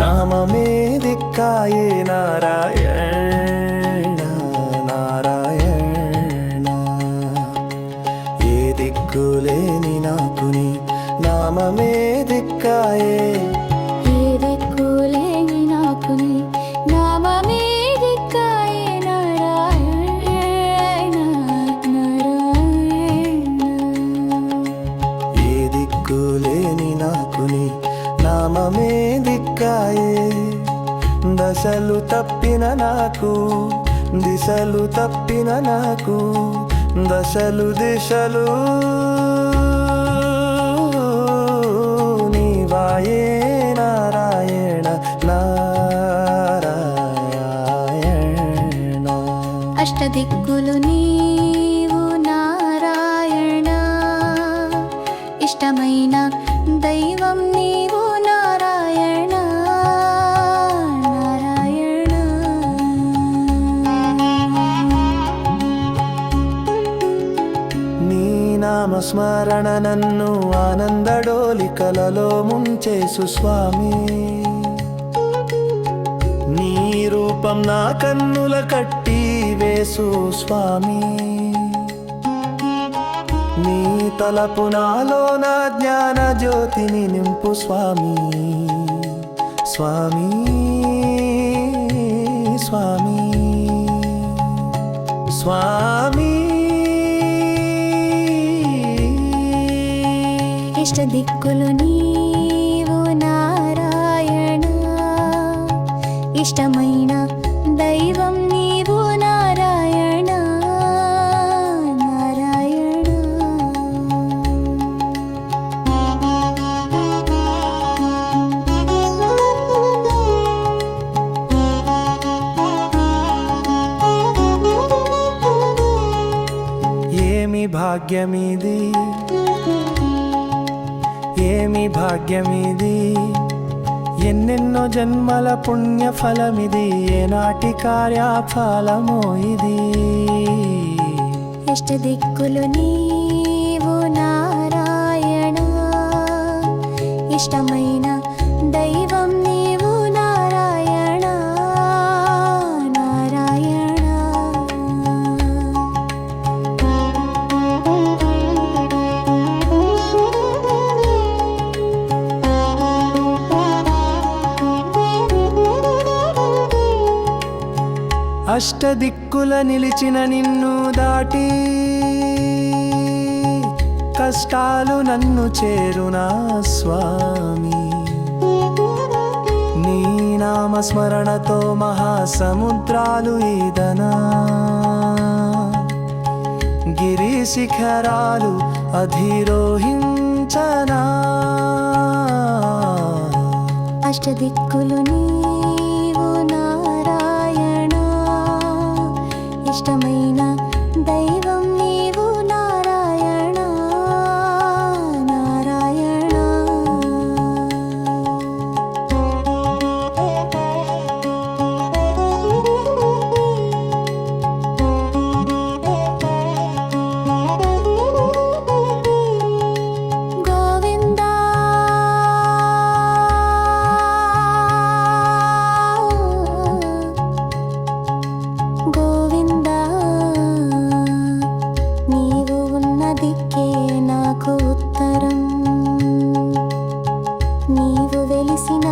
నామమే దిక్కాయే నారాయణ నారాయణ. ఏ దిక్కులేని నాకుని నామమే దిక్కాయే. ఏ దిక్కులేని నాకుని నామమే దిక్కాయే ఏ దిక్కులేని నాకుని నామమే దిక్కాయే. దశలు తప్పిన నాకు దిశలు తప్పిన నాకు దశలు దిశలు నీవాయే నారాయణ నారాయణ. అష్టదిక్కులు నీవు నారాయణ. ఇష్టమైన నామస్మరణ నన్ను ఆనందడోలి కలలో ముంచేసు స్వామి. నీ రూపం నా కన్నుల కట్టి వేసు స్వామి. నీ తలపు నాలో నా జ్ఞాన జ్యోతిని నింపు స్వామి. స్వామి స్వామి. స్వామి. ఇష్ట దిక్కులు నీవు నారాయణ. ఇష్టమైన దైవం నీవు నారాయణ. ఏమి భాగ్యమిది? ఏమి భాగ్యమిది? ఎన్నెన్నో జన్మల పుణ్య ఫలమిది ఏనాటి కార్యఫలమో ఇది? ఇష్ట దిక్కులు నీ అష్టదిక్కుల నిలిచిన నిన్ను దాటి కష్టాలు నన్ను చేరునా స్వామి. నీ నామస్మరణతో మహాసముద్రాలు ఈదనా. గిరి శిఖరాలు అధిరోహించనా. అష్టదిక్కులు నీ గోవిందా నీవు ఉన్న నాకు ఉత్తరం. నీవు వెలిసిన